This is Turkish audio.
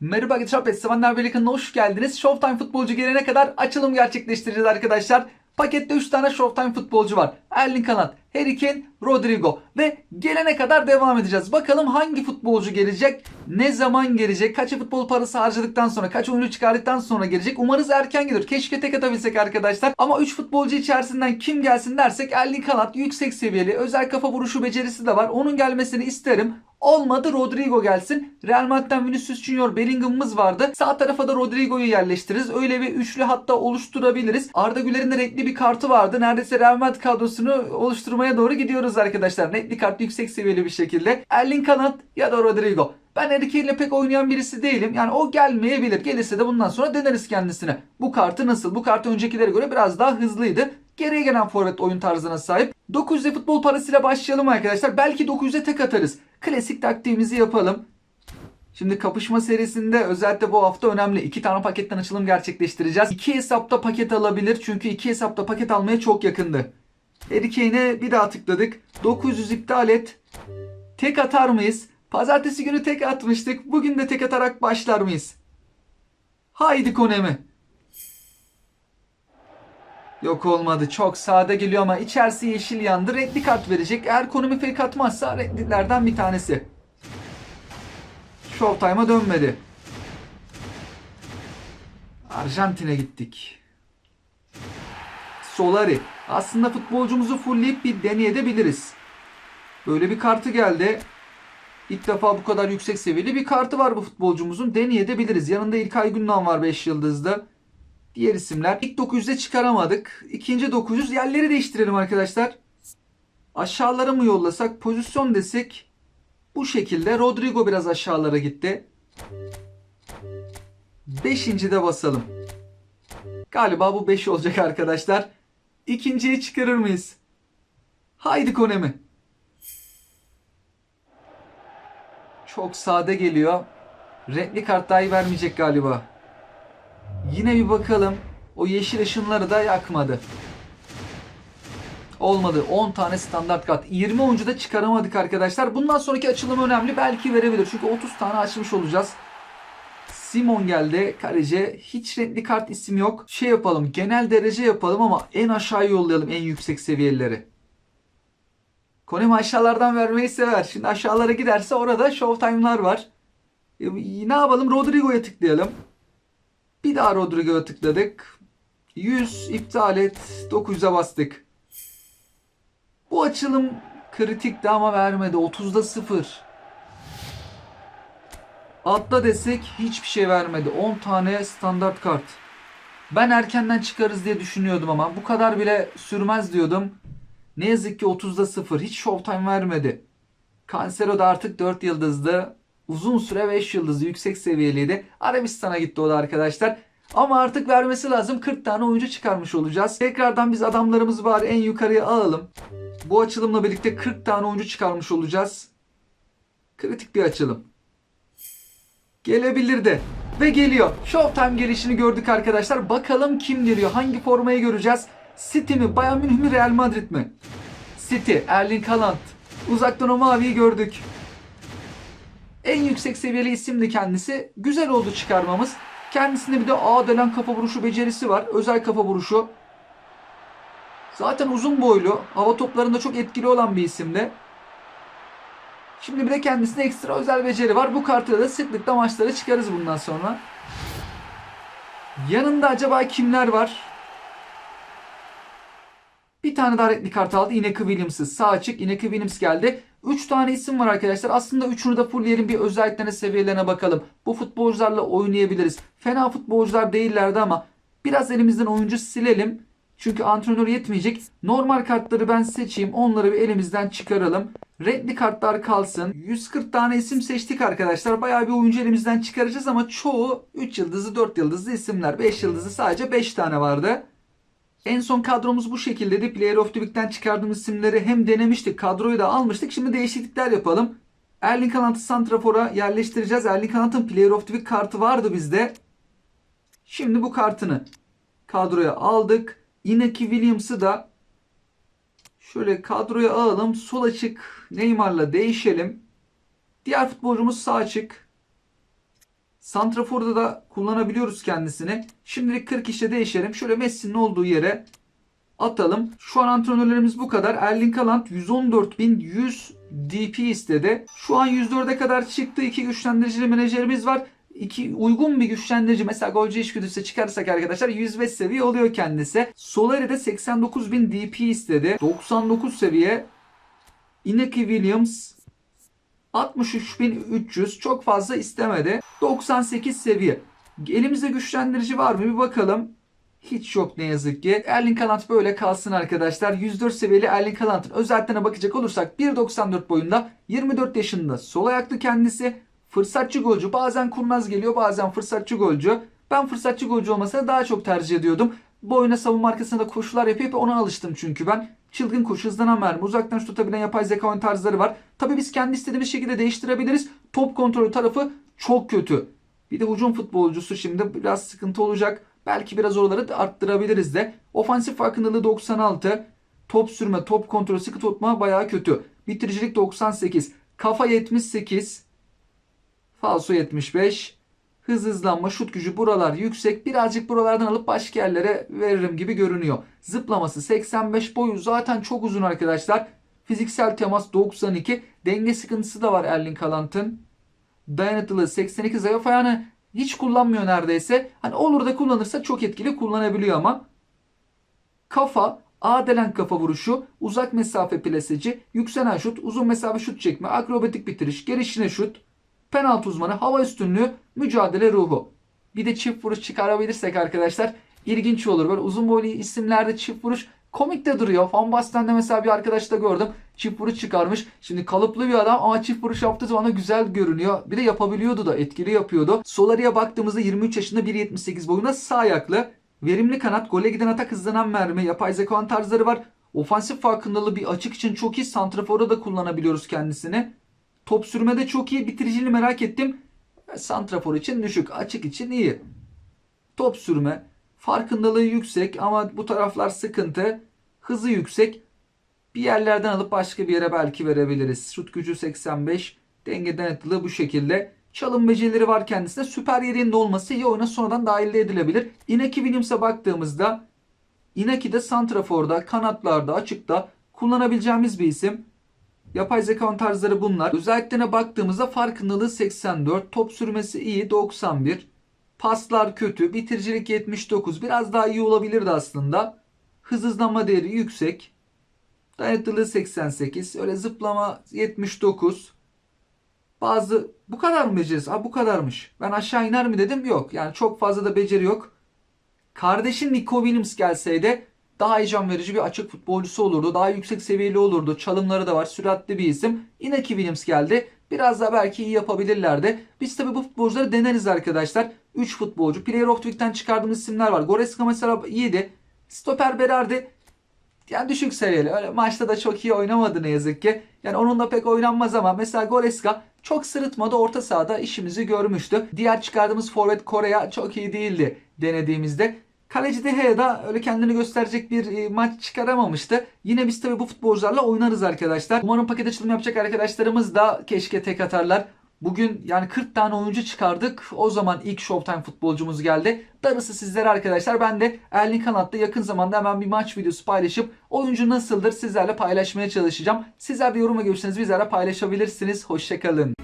Merhaba arkadaşlar, Pet Sevenler Birliği kanalına hoş geldiniz. Showtime futbolcu gelene kadar açılım gerçekleştireceğiz arkadaşlar. Pakette 3 tane Showtime futbolcu var. Erling Haaland, Harry Kane, Rodrigo ve gelene kadar devam edeceğiz. Bakalım hangi futbolcu gelecek, ne zaman gelecek, kaç futbol parası harcadıktan sonra, kaç oyuncu çıkardıktan sonra gelecek. Umarız erken gelir. Keşke tek atabilsek arkadaşlar. Ama 3 futbolcu içerisinden kim gelsin dersek Erling Haaland yüksek seviyeli, özel kafa vuruşu becerisi de var. Onun gelmesini isterim. Olmadı Rodrigo gelsin. Real Madrid'den Vinicius Junior Bellingham'ımız vardı. Sağ tarafa da Rodrigo'yu yerleştiririz. Öyle bir üçlü hatta oluşturabiliriz. Arda Güler'in de renkli bir kartı vardı. Neredeyse Real Madrid kadrosunu oluşturmaya doğru gidiyoruz arkadaşlar. Renkli kart yüksek seviyeli bir şekilde. Erling Haaland ya da Rodrigo. Ben Harry ile pek oynayan birisi değilim. Yani o gelmeyebilir. Gelirse de bundan sonra deneriz kendisine. Bu kartı nasıl? Bu kartı öncekilere göre biraz daha hızlıydı. Geriye gelen forvet oyun tarzına sahip. 900'e futbol parasıyla başlayalım arkadaşlar. Belki 900'e tek atarız. Klasik taktiğimizi yapalım. Şimdi kapışma serisinde özellikle bu hafta önemli. İki tane paketten açılım gerçekleştireceğiz. İki hesapta paket alabilir. Çünkü iki hesapta paket almaya çok yakındı. Harry Kane'e bir daha tıkladık. 900 iptal et. Tek atar mıyız? Pazartesi günü tek atmıştık. Bugün de tek atarak başlar mıyız? Haydi Konemi. Yok olmadı. Çok sade geliyor ama içerisi yeşil yandı. Renkli kart verecek. Eğer Konemi fake atmazsa renklilerden bir tanesi. Showtime'a dönmedi. Arjantin'e gittik. Solari. Aslında futbolcumuzu fullleyip bir deneyebiliriz. Böyle bir kartı geldi. İlk defa bu kadar yüksek seviyeli bir kartı var bu futbolcumuzun. Deneyebiliriz. Yanında İlkay Gündoğan var 5 yıldızda. Diğer isimler. İlk 900'de çıkaramadık. İkinci 900 yerleri değiştirelim arkadaşlar. Aşağılara mı yollasak? Pozisyon desek. Bu şekilde. Rodrigo biraz aşağılara gitti. Beşinci de basalım. Galiba bu 5 olacak arkadaşlar. İkinciyi çıkarır mıyız? Haydi Konemi. Çok sade geliyor. Renkli kart dahi vermeyecek galiba. Yine bir bakalım. O yeşil ışınları da yakmadı. Olmadı. 10 tane standart kart. 20 oyuncu da çıkaramadık arkadaşlar. Bundan sonraki açılım önemli. Belki verebilir. Çünkü 30 tane açmış olacağız. Simon geldi. Kaleci. Hiç renkli kart isim yok. Şey yapalım. Genel derece yapalım ama en aşağı yollayalım en yüksek seviyelileri. Konemi aşağılardan vermeyi sever. Şimdi aşağılara giderse orada showtime'lar var. E, ne yapalım? Rodrigo'ya tıklayalım. Bir daha Rodrigo'ya tıkladık. 100 iptal et. 900'e bastık. Bu açılım kritikti ama vermedi. 30'da 0. Atla desek hiçbir şey vermedi. 10 tane standart kart. Ben erkenden çıkarız diye düşünüyordum ama bu kadar bile sürmez diyordum. Ne yazık ki 30'da 0. Hiç showtime vermedi. Cancelo da artık 4 yıldızdı. Uzun süre 5 yıldızlı yüksek seviyeliydi. Arabistan'a gitti o da arkadaşlar. Ama artık vermesi lazım. 40 tane oyuncu çıkarmış olacağız. Tekrardan biz adamlarımızı bari en yukarıya alalım. Bu açılımla birlikte 40 tane oyuncu çıkarmış olacağız. Kritik bir açılım. Gelebilir de. Ve geliyor. Showtime gelişini gördük arkadaşlar. Bakalım kim geliyor? Hangi formayı göreceğiz? City mi? Bayern Münih mi? Real Madrid mi? City. Erling Haaland. Uzaktan o maviyi gördük. En yüksek seviyeli isimdi kendisi. Güzel oldu çıkarmamız. Kendisinde bir de A denen kafa vuruşu becerisi var. Özel kafa vuruşu. Zaten uzun boylu. Hava toplarında çok etkili olan bir isimdi. Şimdi bir de kendisine ekstra özel beceri var. Bu kartıyla da sıklıkla maçlara çıkarız bundan sonra. Yanında acaba kimler var? Bir tane daha renkli kart aldı. Ineki Williams'ı sağ açık. Ineki Williams geldi. 3 tane isim var arkadaşlar. Aslında üçünü de fullleyelim bir özelliklerine seviyelerine bakalım. Bu futbolcularla oynayabiliriz. Fena futbolcular değillerdi ama biraz elimizden oyuncu silelim. Çünkü antrenör yetmeyecek. Normal kartları ben seçeyim. Onları bir elimizden çıkaralım. Renkli kartlar kalsın. 140 tane isim seçtik arkadaşlar. Bayağı bir oyuncu elimizden çıkaracağız ama çoğu 3 yıldızlı 4 yıldızlı isimler. 5 yıldızlı sadece 5 tane vardı. En son kadromuz bu şekildeydi. Player of the Week'ten çıkardığımız isimleri hem denemiştik, kadroyu da almıştık. Şimdi değişiklikler yapalım. Erling Haaland'ı Santrafor'a yerleştireceğiz. Erling Haaland'ın Player of the Week kartı vardı bizde. Şimdi bu kartını kadroya aldık. Inaki Williams'ı da şöyle kadroya alalım. Sol açık Neymar'la değişelim. Diğer futbolcumuz sağ açık. Santrafor'da da kullanabiliyoruz kendisini. Şimdilik 40 işte değişelim. Şöyle Messi'nin olduğu yere atalım. Şu an antrenörlerimiz bu kadar. Erling Haaland 114.100 DP istedi. Şu an 104'e kadar çıktı. İki güçlendiricili menajerimiz var. İki uygun bir güçlendirici mesela golcü içgüdüsü çıkarırsak arkadaşlar 105 seviye oluyor kendisi. Solari de 89.000 DP istedi. 99 seviye. Inaki Williams 63.300 çok fazla istemedi. 98 seviye. Elimizde güçlendirici var mı bir bakalım. Hiç yok ne yazık ki. Erling Haaland böyle kalsın arkadaşlar. 104 seviyeli Erling Haaland'ın özelliklerine bakacak olursak 1.94 boyunda 24 yaşında sol ayaklı kendisi. Fırsatçı golcü bazen kurnaz geliyor bazen fırsatçı golcü. Ben fırsatçı golcü olmasını daha çok tercih ediyordum. Boyuna savunma arkasında da koşular yapıp ona alıştım çünkü ben. Çılgın koşu, hızlanan mermi, uzaktan şut tutabilen yapay zeka oyun tarzları var. Tabi biz kendi istediğimiz şekilde değiştirebiliriz. Top kontrolü tarafı çok kötü. Bir de hücum futbolcusu şimdi biraz sıkıntı olacak. Belki biraz oraları da arttırabiliriz de. Ofansif farkındalığı 96. Top sürme, top kontrolü, sıkı tutma bayağı kötü. Bitiricilik 98. Kafa 78. Falso 75. Hız hızlanma, şut gücü buralar yüksek. Birazcık buralardan alıp başka yerlere veririm gibi görünüyor. Zıplaması 85 boyu zaten çok uzun arkadaşlar. Fiziksel temas 92. Denge sıkıntısı da var Erling Haaland'ın. Dayanıklılığı 82 zayıf ayağını hiç kullanmıyor neredeyse. Hani olur da kullanırsa çok etkili kullanabiliyor ama. Kafa, adelen kafa vuruşu, uzak mesafe plaseci, yükselen şut, uzun mesafe şut çekme, akrobatik bitiriş, gelişine şut, penaltı uzmanı, hava üstünlüğü, mücadele ruhu. Bir de çift vuruş çıkarabilirsek arkadaşlar ilginç olur. Böyle uzun boylu isimlerde çift vuruş komik de duruyor. Van mesela bir arkadaşta gördüm. Çift vuruş çıkarmış. Şimdi kalıplı bir adam ama çift vuruş yaptığı zaman güzel görünüyor. Bir de yapabiliyordu da etkili yapıyordu. Solari'ye baktığımızda 23 yaşında 1.78 boyunda sağ ayaklı. Verimli kanat, gole giden atak hızlanan mermi, yapay zeka tarzları var. Ofansif farkındalığı bir açık için çok iyi. Santrafor'a da kullanabiliyoruz kendisini. Top sürmede çok iyi. Bitiriciliğini merak ettim. Santrafor için düşük. Açık için iyi. Top sürme. Farkındalığı yüksek ama bu taraflar sıkıntı. Hızı yüksek. Bir yerlerden alıp başka bir yere belki verebiliriz. Şut gücü 85. Denge denetliliği bu şekilde. Çalım becerileri var kendisine. Süper yerinde olması iyi oyuna sonradan dahil edilebilir. Inaki Williams'a baktığımızda Inaki de Santrafor'da, kanatlarda, açıkta kullanabileceğimiz bir isim. Yapay zeka tarzları bunlar. Özelliklerine baktığımızda farkındalığı 84, top sürmesi iyi 91, paslar kötü, bitiricilik 79. Biraz daha iyi olabilirdi aslında. Hız hızlanma değeri yüksek. Dayanıklılığı 88, öyle zıplama 79. Bazı bu kadar mı becerisi? Ha bu kadarmış. Ben aşağı iner mi dedim? Yok. Yani çok fazla da beceri yok. Kardeşin Nico Williams gelseydi daha heyecan verici bir açık futbolcusu olurdu. Daha yüksek seviyeli olurdu. Çalımları da var. Süratli bir isim. Inaki Williams geldi. Biraz daha belki iyi yapabilirlerdi. Biz tabi bu futbolcuları deneriz arkadaşlar. 3 futbolcu. Player of the Week'ten çıkardığımız isimler var. Goreska mesela iyiydi. Stoper Berardi yani düşük seviyeli. Öyle maçta da çok iyi oynamadı ne yazık ki. Yani onunla pek oynanmaz ama mesela Goreska çok sırıtmadı. Orta sahada işimizi görmüştü. Diğer çıkardığımız forvet Kore'ya çok iyi değildi denediğimizde. Kaleci De Gea da öyle kendini gösterecek bir e, maç çıkaramamıştı. Yine biz tabii bu futbolcularla oynarız arkadaşlar. Umarım paket açılımı yapacak arkadaşlarımız da keşke tek atarlar. Bugün yani 40 tane oyuncu çıkardık. O zaman ilk Showtime futbolcumuz geldi. Darısı sizlere arkadaşlar. Ben de Erling Haaland'da yakın zamanda hemen bir maç videosu paylaşıp oyuncu nasıldır sizlerle paylaşmaya çalışacağım. Sizler de yorum ve görüşlerinizi bizlerle paylaşabilirsiniz. Hoşçakalın.